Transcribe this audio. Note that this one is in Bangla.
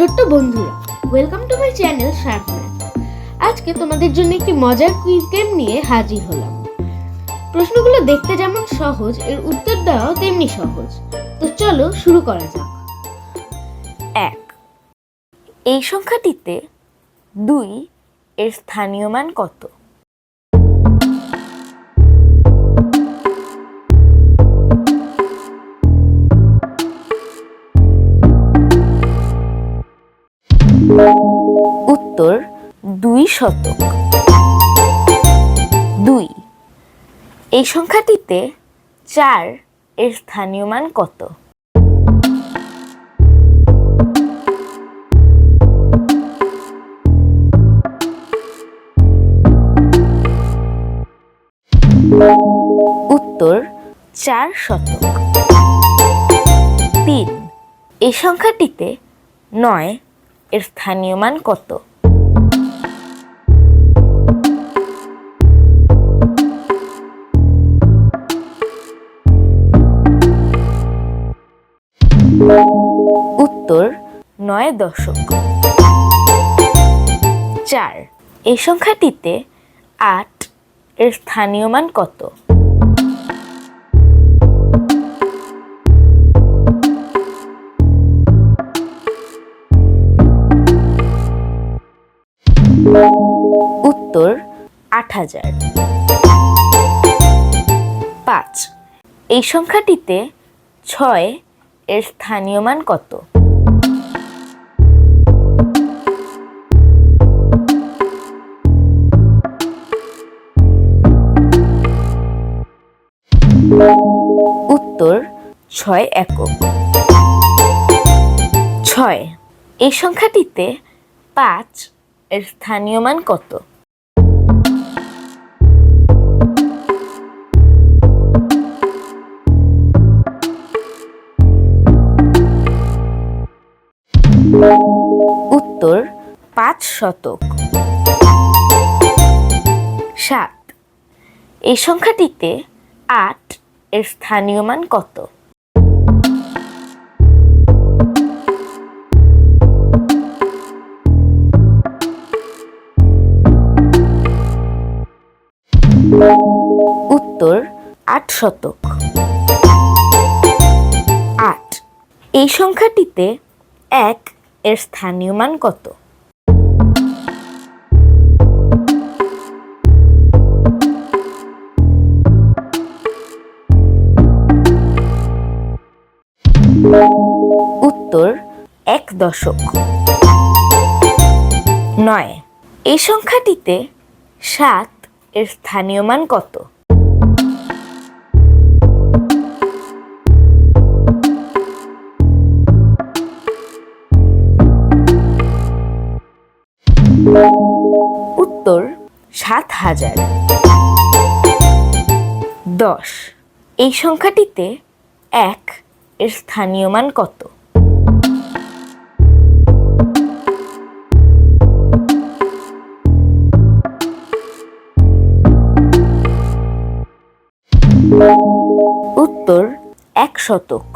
ছোট্ট বন্ধুরা welcome to my channel Sharp আজকে তোমাদের জন্য একটি মজার কুইজ গেম নিয়ে হাজির হলাম। প্রশ্নগুলো দেখতে যেমন সহজ, এর উত্তর দেওয়াও তেমনি সহজ। তো চলো শুরু করা যাক। এক, এই সংখ্যাটিতে দুই এর স্থানীয় মান কত? শতক। দুই, এই সংখ্যাটিতে চার এর স্থানীয় মান কত? উত্তর, চার শতক। তিন, এই সংখ্যাটিতে নয় এর স্থানীয় মান কত? উত্তর নয় দশক। চার, এই সংখ্যাটিতে আট এর স্থানীয় মান কত? উত্তর আট হাজার। পাঁচ, এই সংখ্যাটিতে ছয় এর স্থানীয় মান কত? উত্তর ছয় একক। ছয়, এই সংখ্যাটিতে পাঁচ এর স্থানীয় মান কত? উত্তর পাঁচ শতক। সাত, এই সংখ্যাটিতে আট এর স্থানীয় মান কত? উত্তর, আট শতক। আট। এই সংখ্যাটিতে এক এর স্থানীয় মান কত? উত্তর এক দশক। নয়, এই সংখ্যাটিতে সাত এর স্থানীয় মান কত? উত্তর সাত হাজার। দশ, এই সংখ্যাটিতে এক এর স্থানীয় মান কত? উত্তর এক শতক।